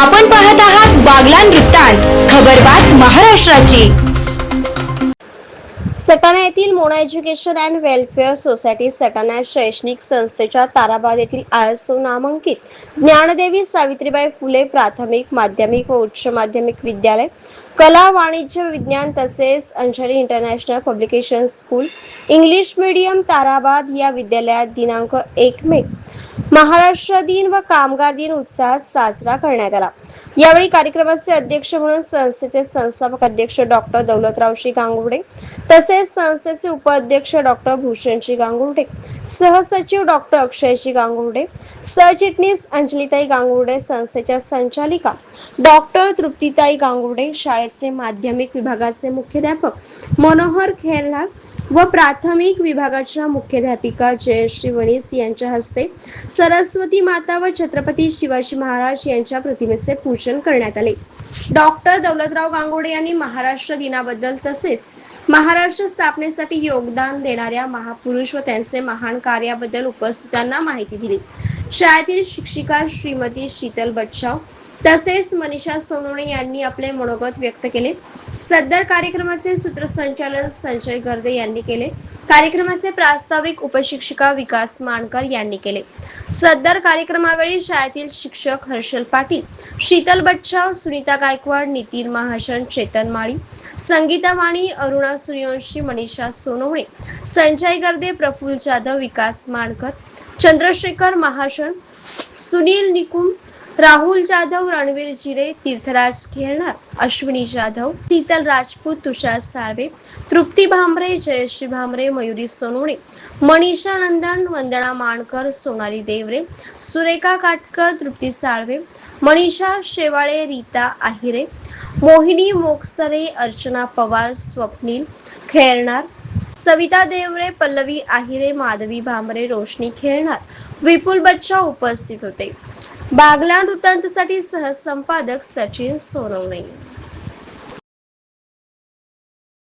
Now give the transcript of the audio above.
आपण पाहत आहात बागलान वृत्तांत खबरबात महाराष्ट्राची. सटाणा येथील Mona education and welfare society Satana शैक्षणिक संस्थेच्या ताराबाद येथील आयसो नामांकित ज्ञानदेवी सावित्रीबाई फुले प्राथमिक माध्यमिक व उच्च माध्यमिक विद्यालय कला वाणिज्य विज्ञान तसेच Anjali international publication school English medium Tarabad या विद्यालयात दिनांक एक मे महाराष्ट्र दिन व कामगार दिन उत्साहात साजरा करण्यात आला. यावेळी कार्यक्रमाचे अध्यक्ष म्हणून संस्थेचे संस्थापक अध्यक्ष डॉक्टर दौलतरावजी गांगुर्डे तसेच संस्थेचे उपाध्यक्ष डॉक्टर भूषणजी गांगुर्डे सहसचिव डॉक्टर अक्षयजी गांगुर्डे सरचिटणीस अंजलीताई गांगुर्डे संस्थेच्या संचालिका डॉक्टर तृप्तीताई गांगुर्डे शाळेचे माध्यमिक विभागाचे मुख्याध्यापक मनोहर खेरनार व प्राथमिक विभागाच्या मुख्याध्यापिका जयश्री वणीस यांच्या हस्ते सरस्वती माता व छत्रपती शिवाजी महाराज यांच्या प्रतिमेचे पूजन करण्यात आले. डॉक्टर दौलतराव गांगोडे यांनी महाराष्ट्र दिनाबद्दल तसेच महाराष्ट्र स्थापनेसाठी योगदान देणाऱ्या महापुरुष व त्यांचे महान कार्याबद्दल उपस्थितांना माहिती दिली. शाळेतील शिक्षिका श्रीमती शीतल बच्चाव तसेच मनीषा सोनवणे यांनी आपले मनोगत व्यक्त केले. सदर कार्यक्रमाचे सूत्रसंचालन संजय गर्दे यांनी केले. कार्यक्रमाचे प्रास्ताविक उपशिक्षिका विकास मानकर यांनी केले. सदर कार्यक्रमावेळी शाळेतील शिक्षक हर्षल पाटील शीतल बच्चाव सुनीता गायकवाड नितीन महाजन चेतन माळी संगीता माणी अरुणा सूर्यवंशी मनीषा सोनवणे संजय गर्दे प्रफुल्ल जाधव विकास मानकर चंद्रशेखर महाजन सुनील निकुम राहुल जाधव रणवीर जिरे तीर्थराज खेळणार अश्विनी जाधव शीतल राजपूत तुषार साळवे तृप्ती भांबरे जयश्री भांबरे मयुरी सोनवणे मनीषा नंदन वंदना माणकर सोनाली देवरे सुरेखा काटकर तृप्ती साळवे मनीषा शेवाळे रीता आहिरे मोहिनी मोक्सरे अर्चना पवार स्वप्नील खेळणार सविता देवरे पल्लवी आहिरे माधवी भांबरे रोशनी खेळणार विपुल बच्चा उपस्थित होते. बागलान वृत्तांतसाठी सहसंपादक सचिन सोनवणे.